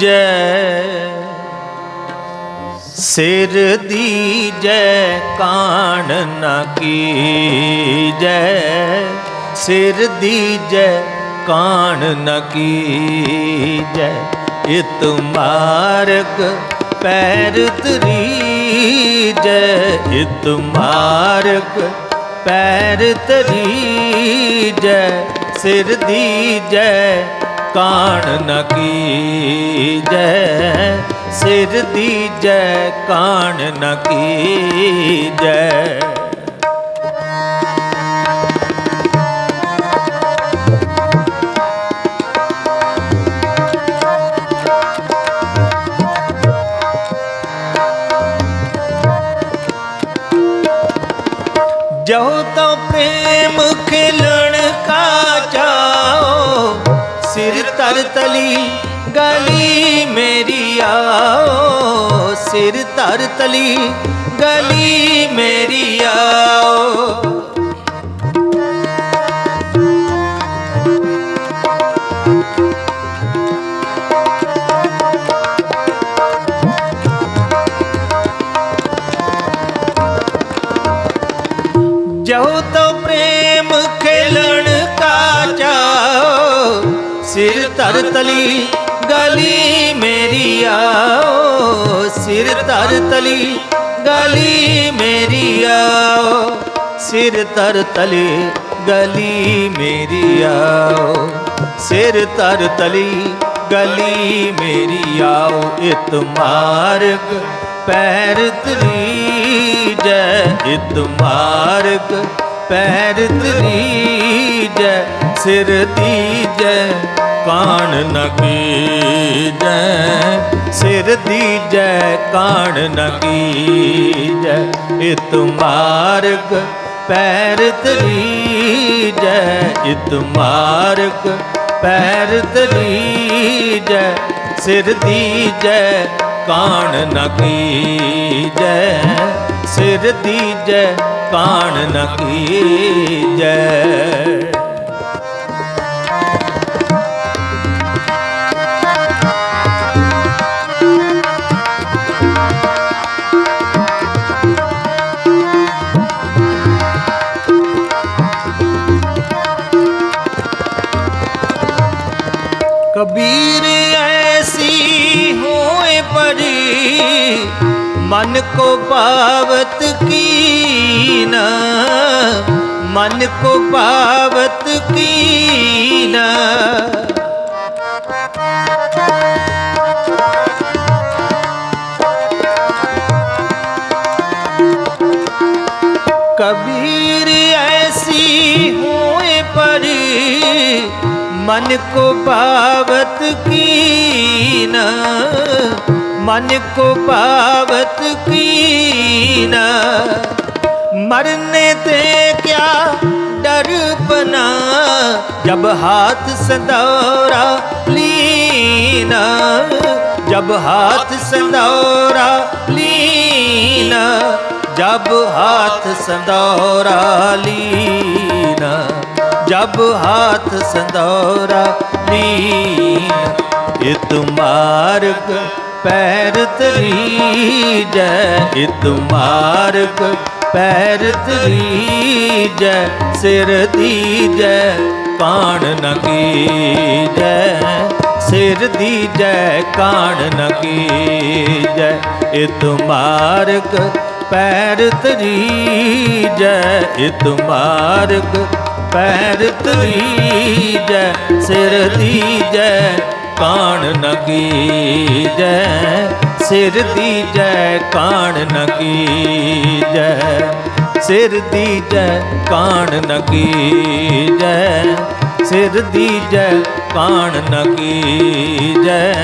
ਜੈ। ਸਿਰ ਦੀ ਜੈ ਕਾਣ ਨਾ ਕੀ ਜੈ ਸਿਰ ਦੀ ਜੈ ਕਾਣ ਨ ਕੀ ਜੈ ਇਤ ਮਾਰਗ ਪੈਰ ਤਰੀ ਜੈ ਇਤ ਮਾਰਗ ਪੈਰ ਤਰੀ ਜੈ ਸਿਰ ਦੀ ਜੈ ਕਾਣ ਨ ਕੀ ਜੈ ਸਿਰ ਦੀ ਜੈ ਕਾਣ ਨ ਕੀ ਜੈ ਜੋ ਤੋ ਪ੍ਰੇਮ ਖੇਲਣ ਕਾ ਚਾਓ ਸਿਰ ਤਰ ਤਲੀ ਗਲੀ ਮੇਰੀ ਆਓ। ਸਿਰ ਤਰ ਤਲੀ ਗਲੀ ਮੇਰੀ ਆਓ। ਸਿਰ ਧਰ ਤਲੀ, ਗਲੀ ਮੇਰੀ ਆਓ। ਸਿਰ ਧਰ ਤਲੀ, ਗਲੀ ਮੇਰੀ ਆਓ। ਸਿਰ ਧਰ ਤਲੀ, ਗਲੀ ਮੇਰੀ ਆਓ। ਸਿਰ ਧਰ ਤਲੀ, ਗਲੀ ਮੇਰੀ ਆਓ। ਇਤ ਮਾਰਗ ਪੈਰ ਤਰੀ ਜੈ ਇਤ ਮਾਰਗ ਪੈਰ ਤਰੀ ਜੈ ਸਿਰ ਦੀ ਜੈ ਕਾਣ ਨ ਕੀਜੈ, ਸਿਰ ਦੀ ਜੈ ਕਾਣ ਨ ਕੀਜੈ, ਇਤ ਮਾਰਗ ਪੈਰ ਤਰੀ ਜੈ ਇਤ ਮਾਰਗ ਪੈਰ ਤਰੀ ਜੈ ਸਿਰ ਦੀ ਜੈ ਕਾਣ ਨ ਕੀਜੈ, ਸਿਰ ਦੀ ਜੈ ਕਾਣ ਨ ਕੀਜੈ। मन को पावत की न मन को पावत की न कबीर ऐसी होए परी मन को पावत की न ਮਨ ਕੋ ਭਾਵਤ ਕੀਨਾ। ਮਰਨੇ ਤੇ ਕਿਆ ਡਰਪਨਾ ਜਬ ਹਾਥ ਸੰਦੌਰਾ ਲੀਨਾ ਜਬ ਹਾਥ ਸੰਦੌਰਾ ਲੀਨਾ ਜਬ ਹਾਥ ਸੰਦੌਰਾ ਲੀਨਾ। ਜਬ ਹਾਥ ਸੰਦੌਰਾ ਲੀਨਾ। ਇਹ ਤੁਮਾਰਗ ਪੈਰ ਤਰੀਜੈ ਇਤ ਮਾਰਗ ਪੈਰ ਤਰੀਜੈ ਸਿਰ ਦੀਜੈ ਕਾਣ ਨ ਕੀਜੈ। ਸਿਰ ਦੀ ਜੈ, ਕਾਣ ਨ ਕੀਜੈ, ਇਤ ਮਾਰਗ ਪੈਰ ਤਰੀਜੈ ਇਤ ਮਾਰਗ ਪੈਰ ਤਰੀਜੈ ਸਿਰ ਦੀ ਜੈ ਕਾਣ ਨ ਕੀਜੈ, ਸਿਰ ਦੀ ਜੈ ਕਾਣ ਨ ਕੀਜੈ, ਸਿਰ ਦੀ ਜੈ ਕਾਣ ਨ ਕੀਜੈ, ਸਿਰ ਦੀ ਜੈ ਕਾਣ ਨ ਕੀਜੈ,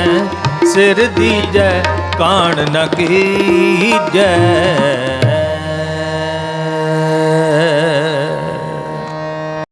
ਸਿਰ ਦੀ ਜੈ ਕਾਣ ਨ ਕੀਜੈ।